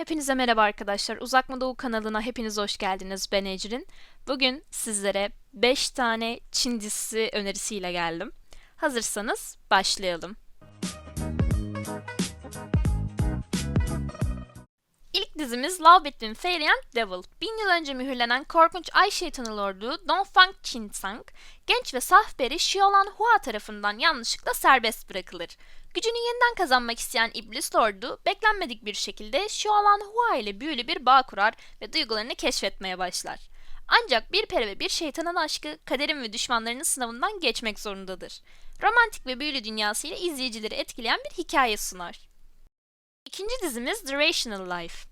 Hepinize merhaba arkadaşlar. Uzak mı Doğu kanalına hepiniz hoş geldiniz. Ben Ecrin. Bugün sizlere 5 tane Çin dizisi önerisiyle geldim. Hazırsanız başlayalım. Dizimiz Love Between Fairy and Devil. Bin yıl önce mühürlenen korkunç ay şeytanı lordu Dongfang Chinsang, genç ve saf peri Xiaolan Hua tarafından yanlışlıkla serbest bırakılır. Gücünü yeniden kazanmak isteyen iblis lordu, beklenmedik bir şekilde Xiaolan Hua ile büyülü bir bağ kurar ve duygularını keşfetmeye başlar. Ancak bir peri ve bir şeytanın aşkı kaderin ve düşmanlarının sınavından geçmek zorundadır. Romantik ve büyülü dünyasıyla izleyicileri etkileyen bir hikaye sunar. İkinci dizimiz The Rational Life.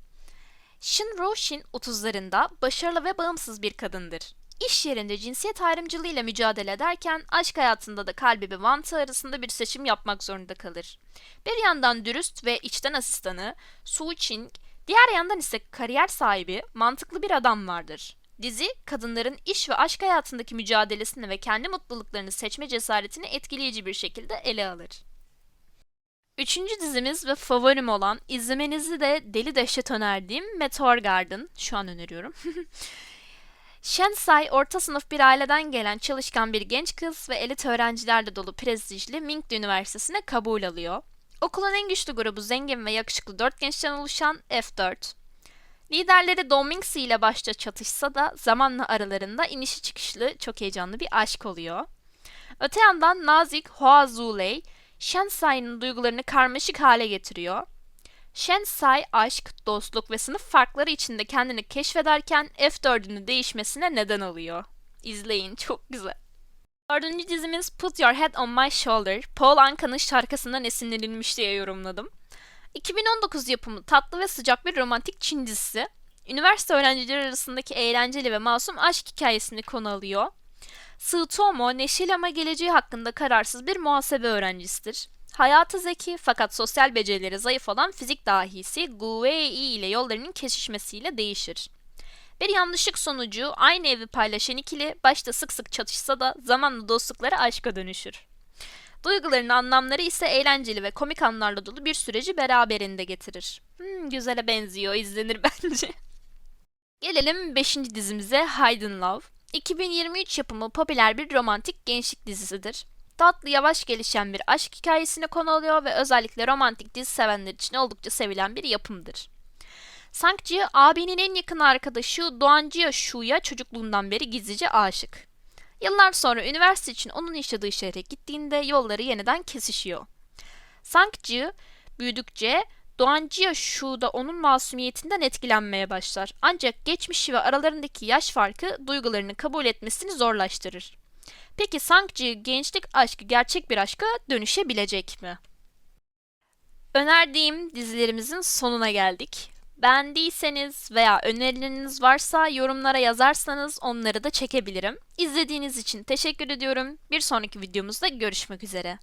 Shin Roshin 30'larında başarılı ve bağımsız bir kadındır. İş yerinde cinsiyet ayrımcılığıyla mücadele ederken aşk hayatında da kalbi ve mantığı arasında bir seçim yapmak zorunda kalır. Bir yandan dürüst ve içten asistanı Su Ching, diğer yandan ise kariyer sahibi, mantıklı bir adam vardır. Dizi, kadınların iş ve aşk hayatındaki mücadelesini ve kendi mutluluklarını seçme cesaretini etkileyici bir şekilde ele alır. Üçüncü dizimiz ve favorim olan, izlemenizi de deli dehşet önerdiğim Meteor Garden. Şu an öneriyorum. Shensai orta sınıf bir aileden gelen çalışkan bir genç kız ve elit öğrencilerle dolu prestijli Mingde Üniversitesi'ne kabul alıyor. Okulun en güçlü grubu zengin ve yakışıklı dört gençten oluşan F4. Liderleri Domingsi ile başta çatışsa da zamanla aralarında inişi çıkışlı çok heyecanlı bir aşk oluyor. Öte yandan nazik Hoa Zulei, Shensai'nin duygularını karmaşık hale getiriyor. Shensai aşk, dostluk ve sınıf farkları içinde kendini keşfederken F4'ünü değişmesine neden oluyor. İzleyin çok güzel. Dördüncü dizimiz Put Your Head on My Shoulder, Paul Anka'nın şarkısından esinlenilmiş diye yorumladım. 2019 yapımı tatlı ve sıcak bir romantik Çin dizisi. Üniversite öğrencileri arasındaki eğlenceli ve masum aşk hikayesini konu alıyor. Sığ Tomo, neşeli ama geleceği hakkında kararsız bir muhasebe öğrencisidir. Hayatı zeki fakat sosyal becerileri zayıf olan fizik dahisi Gu Wei ile yollarının kesişmesiyle değişir. Bir yanlışlık sonucu aynı evi paylaşan ikili başta sık sık çatışsa da zamanla dostlukları aşka dönüşür. Duyguların anlamları ise eğlenceli ve komik anlarla dolu bir süreci beraberinde getirir. Hmm, güzele benziyor, izlenir bence. Gelelim 5. dizimize Hidden Love. 2023 yapımı popüler bir romantik gençlik dizisidir. Tatlı yavaş gelişen bir aşk hikayesine konu alıyor ve özellikle romantik dizi sevenler için oldukça sevilen bir yapımdır. Sangji, abinin en yakın arkadaşı Doğancıya Shu'ya çocukluğundan beri gizlice aşık. Yıllar sonra üniversite için onun yaşadığı şehre gittiğinde yolları yeniden kesişiyor. Sangji büyüdükçe Doğancıya Shu da onun masumiyetinden etkilenmeye başlar. Ancak geçmişi ve aralarındaki yaş farkı duygularını kabul etmesini zorlaştırır. Peki Sangji gençlik aşkı gerçek bir aşka dönüşebilecek mi? Önerdiğim dizilerimizin sonuna geldik. Beğendiyseniz veya önerileriniz varsa yorumlara yazarsanız onları da çekebilirim. İzlediğiniz için teşekkür ediyorum. Bir sonraki videomuzda görüşmek üzere.